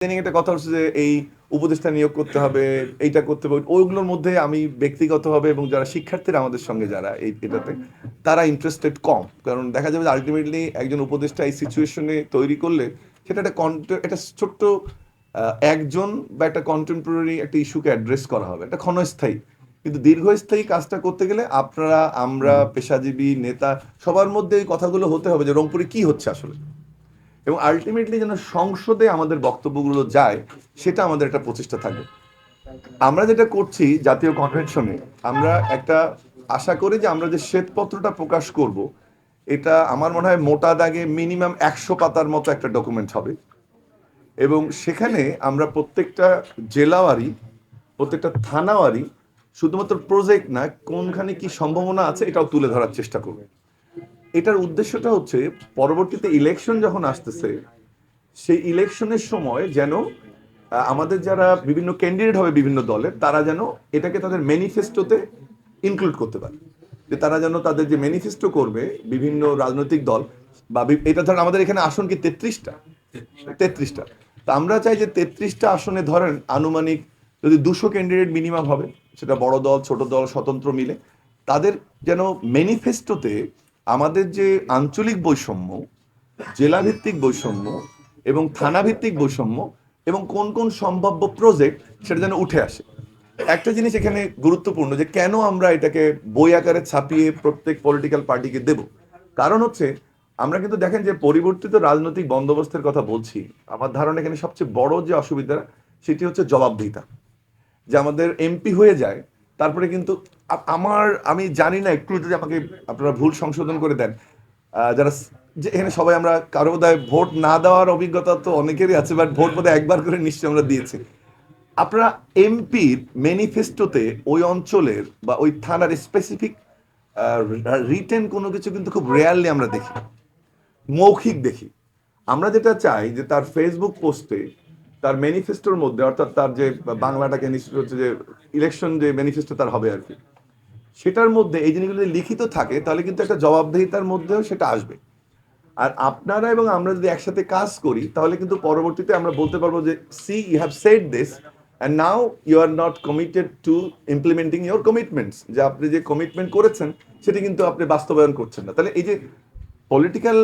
ইদানিং একটা কথা হচ্ছে যে এই উপদেষ্টা নিয়োগ করতে হবে এইটা করতে হবে ওইগুলোর মধ্যে আমি ব্যক্তিগতভাবে এবং যারা শিক্ষার্থীরা আমাদের সঙ্গে যারা এই এটাতে তারা ইন্টারেস্টেড কম। কারণ দেখা যাবে যে আলটিমেটলি একজন উপদেষ্টা এই সিচুয়েশনে তৈরি করলে সেটা একটা কন্ট একটা ছোট্ট একজন বা একটা কন্টেম্পোরারি একটা ইস্যুকে অ্যাড্রেস করা হবে একটা ক্ষণস্থায়ী। কিন্তু দীর্ঘস্থায়ী কাজটা করতে গেলে আপনারা আমরা পেশাজীবী নেতা সবার মধ্যে এই কথাগুলো হতে হবে যে রংপুরে কি হচ্ছে আসলে। এবং আলটিমেটলি যেন সংসদে আমাদের বক্তব্যগুলো যায়, সেটা আমাদের একটা প্রচেষ্টা থাকবে। আমরা যেটা করছি জাতীয় কনভেনশনে আমরা একটা আশা করি যে আমরা যে শ্বেতপত্রটা প্রকাশ করব, এটা আমার মনে হয় মোটা দাগে মিনিমাম একশো পাতার মতো একটা ডকুমেন্ট হবে। এবং সেখানে আমরা প্রত্যেকটা জেলাওয়ারি, প্রত্যেকটা থানাওয়ারি, শুধুমাত্র প্রজেক্ট না, কোনখানে কি সম্ভাবনা আছে, এটাও তুলে ধরার চেষ্টা করবে। এটার উদ্দেশ্যটা হচ্ছে পরবর্তীতে ইলেকশন যখন আসতেছে সেই ইলেকশনের সময় যেন আমাদের যারা বিভিন্ন ক্যান্ডিডেট হবে বিভিন্ন দলের তারা যেন এটাকে তাদের ম্যানিফেস্টোতে ইনক্লুড করতে পারে। যে তারা যেন তাদের যে ম্যানিফেস্টো করবে বিভিন্ন রাজনৈতিক দল বা এটা ধরেন আমাদের এখানে আসন কি তেত্রিশটা? তেত্রিশটা। তা আমরা চাই যে তেত্রিশটা আসনে ধরেন আনুমানিক যদি দুশো ক্যান্ডিডেট মিনিমাম হবে সেটা বড় দল ছোট দল স্বতন্ত্র মিলে তাদের যেন ম্যানিফেস্টোতে আমাদের যে আঞ্চলিক বৈষম্য, জেলাভিত্তিক বৈষম্য এবং থানাভিত্তিক বৈষম্য এবং কোন কোন সম্ভাব্য প্রজেক্ট সেটা যেন উঠে আসে। একটা জিনিস এখানে গুরুত্বপূর্ণ যে কেন আমরা এটাকে বই আকারে ছাপিয়ে প্রত্যেক পলিটিক্যাল পার্টিকে দেব? কারণ হচ্ছে, আমরা কিন্তু দেখেন যে পরিবর্তিত রাজনৈতিক বন্দোবস্তের কথা বলছি, আমার ধারণা এখানে সবচেয়ে বড় যে অসুবিধা সেটি হচ্ছে জবাবদিহিতা। যে আমাদের এমপি হয়ে যায় তারপরে কিন্তু আমার, আমি জানি না, একটু যদি আমাকে আপনারা ভুল সংশোধন করে দেন যারা যে এখানে সবাই আমরা কারও বোধহয় ভোট না দেওয়ার অভিজ্ঞতা তো অনেকেরই আছে বাট ভোট বোধহয় একবার করে নিশ্চয়ই আমরা দিয়েছি। আপনারা এমপির ম্যানিফেস্টোতে ওই অঞ্চলের বা ওই থানার স্পেসিফিক রিটেন কোনো কিছু কিন্তু খুব রেয়ারলি আমরা দেখি, মৌখিক দেখি। আমরা যেটা চাই যে তার ফেসবুক পোস্টে তার ম্যানিফেস্টোর মধ্যে, অর্থাৎ তার যে বাংলাটাকে নিশ্চিত হচ্ছে যে ইলেকশন যে ম্যানিফেস্টো তার হবে আর কি। সেটার মধ্যে এই জিনিসগুলো যদি লিখিত থাকে, তাহলে কিন্তু একটা জবাবদিহিতার মধ্যেও সেটা আসবে। আর আপনারা এবং আমরা যদি একসাথে কাজ করি, তাহলে কিন্তু পরবর্তীতে আমরা বলতে পারব যে so you have said this and now you are not committed to implementing your commitments যে আপনি যে কমিটমেন্ট করেছেন, সেটা কিন্তু আপনি বাস্তবায়ন করছেন না। তাহলে এই যে পলিটিক্যাল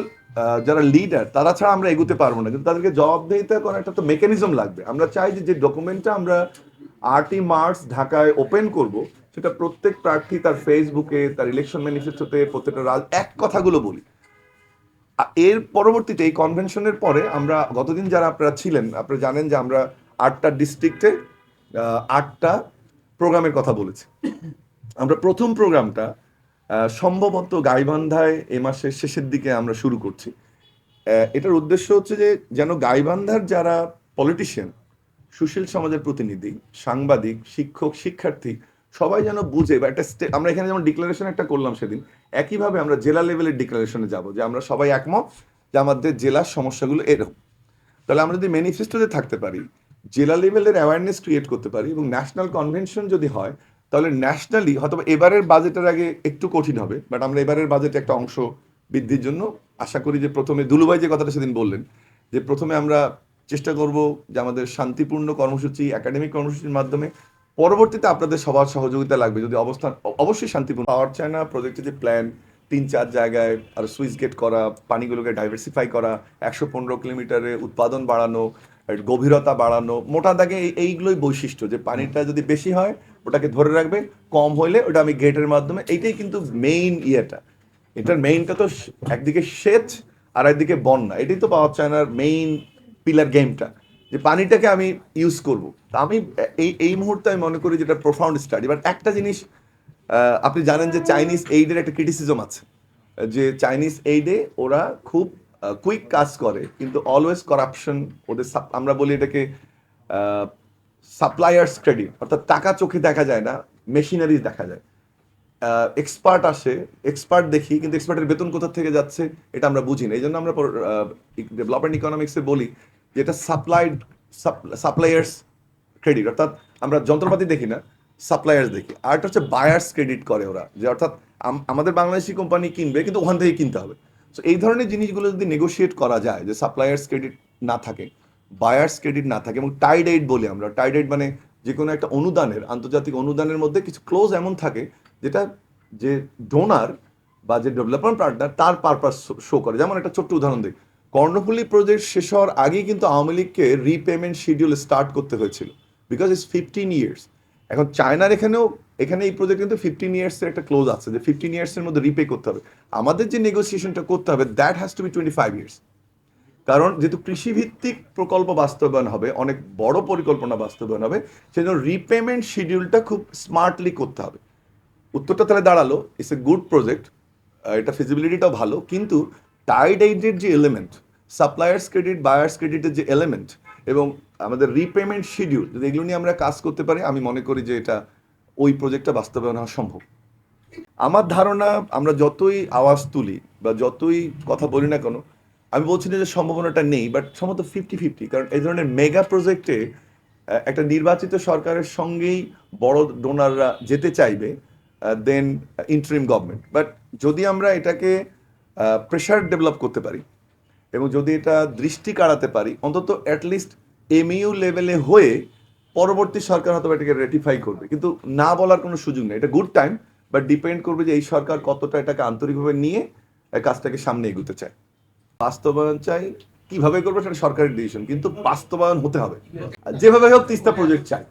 যারা লিডার তারা ছাড়া আমরা এগুতে পারব না। কিন্তু তাদেরকে জবাবদিহিতা করার একটা তো মেকানিজম লাগবে। আমরা চাই যে যে ডকুমেন্টটা আমরা আটই মার্চ ঢাকায় ওপেন করব, সেটা প্রত্যেক প্রার্থী তার ফেসবুকে তার ইলেকশন ম্যানিফেস্টোতে প্রত্যেকটা রাজ, এক কথাগুলো বলি। এর পরবর্তীতে, এই কনভেনশনের পরে আমরা, গতদিন যারা আপনারা ছিলেন, আপনারা জানেন যে আমরা আটটা ডিস্ট্রিক্টে আটটা প্রোগ্রামের কথা বলেছি। আমরা প্রথম প্রোগ্রামটা সম্ভবত গাইবান্ধায় এ মাসের শেষের দিকে আমরা শুরু করছি। এটার উদ্দেশ্য হচ্ছে যে, যেন গাইবান্ধার যারা পলিটিশিয়ান সুশীল সমাজের প্রতিনিধি, সাংবাদিক, শিক্ষক, শিক্ষার্থী, সবাই যেন বুঝে বা একটা আমরা এখানে যেমন ডিক্লারেশন একটা করলাম সেদিন, একইভাবে আমরা জেলা লেভেলের ডিক্লারেশনে যাব যে, আমরা সবাই একমত যে আমাদের জেলার সমস্যাগুলো এরকম। তাহলে আমরা যদি ম্যানিফেস্টোতে থাকতে পারি, জেলা লেভেলের অ্যাওয়ারনেস ক্রিয়েট করতে পারি এবং ন্যাশনাল কনভেনশন যদি হয় তাহলে ন্যাশনালি হয়তো এবারের বাজেটের আগে একটু কঠিন হবে বাট আমরা এবারের বাজেটে একটা অংশ বৃদ্ধির জন্য আশা করি যে প্রথমে দুলুভাই যে কথাটা সেদিন বললেন, যে প্রথমে আমরা চেষ্টা করব যে আমাদের শান্তিপূর্ণ কর্মসূচি একাডেমিক কর্মসূচির মাধ্যমে পরবর্তীতে আপনাদের সবার সহযোগিতা লাগবে। যদি অবস্থান অবশ্যই শান্তিপূর্ণ। পাওয়ার চায়না প্রজেক্টের যে প্ল্যান তিন চার জায়গায় আর সুইচ গেট করা, পানিগুলোকে ডাইভার্সিফাই করা, একশো পনেরো কিলোমিটারে উৎপাদন বাড়ানো গভীরতা বাড়ানো, মোটা দাগে এই- এইগুলোই বৈশিষ্ট্য যে পানিটা যদি বেশি হয়, ওটাকে ধরে রাখবে কম হইলে ওটা আমি গেটের মাধ্যমে, এইটাই কিন্তু মেইন ইয়েটা। এটার মেইনটা তো একদিকে সেচ আর একদিকে বন্যা, এটাই তো পাওয়ার চায়নার মেইন পিলার গেমটা যে পানিটাকে আমি ইউজ করব। তা আমি, এই এই মুহূর্তে আমি মনে করি যেটা প্রোফাউন্ড স্টাডি বাট একটা জিনিস আপনি জানেন যে চাইনিজ এইডের একটা ক্রিটিসিজম আছে। যে চাইনিজ এইডে ওরা খুব কুইক কাজ করে, কিন্তু অলওয়েজ করাপশন ওদের আমরা বলি এটাকে সাপ্লায়ার্স ক্রেডিট অর্থাৎ টাকা চোখে দেখা যায় না মেশিনারিজ দেখা যায়। এক্সপার্ট আসে এক্সপার্ট দেখি, কিন্তু এক্সপার্টের বেতন কোথা থেকে যাচ্ছে, এটা আমরা বুঝি না। এই জন্য আমরা ডেভেলপমেন্ট ইকোনমিক্সে বলি যে এটা সাপ্লাইড সাপ্লায়ার্স ক্রেডিট অর্থাৎ আমরা যন্ত্রপাতি দেখি না সাপ্লায়ার্স দেখি। আর একটা হচ্ছে বায়ার্স ক্রেডিট করে ওরা, যে অর্থাৎ আমাদের বাংলাদেশি কোম্পানি কিনবে, কিন্তু ওখান থেকে কিনতে হবে। তো এই ধরনের জিনিসগুলো যদি নেগোশিয়েট করা যায়, যে সাপ্লায়ার্স ক্রেডিট না থাকে বায়ার্স ক্রেডিট না থাকে, এবং টাইড এইড বলি আমরা টাইড এইড মানে যে কোনো একটা অনুদানের, আন্তর্জাতিক অনুদানের মধ্যে কিছু ক্লোজ এমন থাকে, যেটা যে ডোনার বা যে ডেভেলপমেন্ট পার্টনার তার পারপাস শো করে। যেমন একটা ছোট্ট উদাহরণ দিই, কর্ণফুলী প্রজেক্ট শেষ হওয়ার আগেই কিন্তু আওয়ামী লীগকে রিপেমেন্ট শিডিউল স্টার্ট করতে হয়েছিল বিকজ ইটস ফিফটিন ইয়ার্স এখন চায়নার এখানেও এখানে এই প্রজেক্ট কিন্তু ফিফটিন ইয়ার্সের একটা ক্লোজ আছে, যে ফিফটিন ইয়ার্সের মধ্যে রিপে করতে হবে। আমাদের যে নেগোসিয়েশনটা করতে হবে that has to be twenty five years কারণ যেহেতু কৃষিভিত্তিক প্রকল্প বাস্তবায়ন হবে, অনেক বড় পরিকল্পনা বাস্তবায়ন হবে, সেজন্য রিপেমেন্ট শিডিউলটা খুব স্মার্টলি করতে হবে। উত্তরটা তাহলে দাঁড়াল ইটস এ গুড প্রজেক্ট এটা ফিজিবিলিটিটাও ভালো, কিন্তু টাইড এইডের যে এলিমেন্ট সাপ্লায়ার্স ক্রেডিট বায়ার্স ক্রেডিটের যে এলিমেন্ট এবং আমাদের রিপেমেন্ট শিডিউল যদি এগুলো নিয়ে আমরা কাজ করতে পারি, আমি মনে করি যে এটা ওই প্রজেক্টটা বাস্তবায়ন হওয়া সম্ভব। আমার ধারণা, আমরা যতই আওয়াজ তুলি বা যতই কথা বলি না কেন, আমি বলছি না যে সম্ভাবনাটা নেই বাট সম্ভবত ফিফটি ফিফটি কারণ এই ধরনের মেগা প্রজেক্টে একটা নির্বাচিত সরকারের সঙ্গেই বড় ডোনাররা যেতে চাইবে দেন ইন্টারিম গভর্নমেন্ট বাট যদি আমরা এটাকে প্রেশার ডেভেলপ করতে পারি এবং যদি এটা দৃষ্টি কাড়াতে পারি, অন্তত অ্যাটলিস্ট এমইউ লেভেলে হয়ে পরবর্তী সরকার হয়তো এটাকে রেটিফাই করবে। কিন্তু না বলার কোনো সুযোগ নেই। এটা গুড টাইম বাট ডিপেন্ড করবে যে এই সরকার কতটা এটাকে আন্তরিকভাবে নিয়ে কাজটাকে সামনে এগুতে চায়। বাস্তবায়ন চাই। কীভাবে করবে সেটা সরকারের ডিসিশন কিন্তু বাস্তবায়ন হতে হবে। যেভাবে হোক, তিস্তা প্রজেক্ট চাই।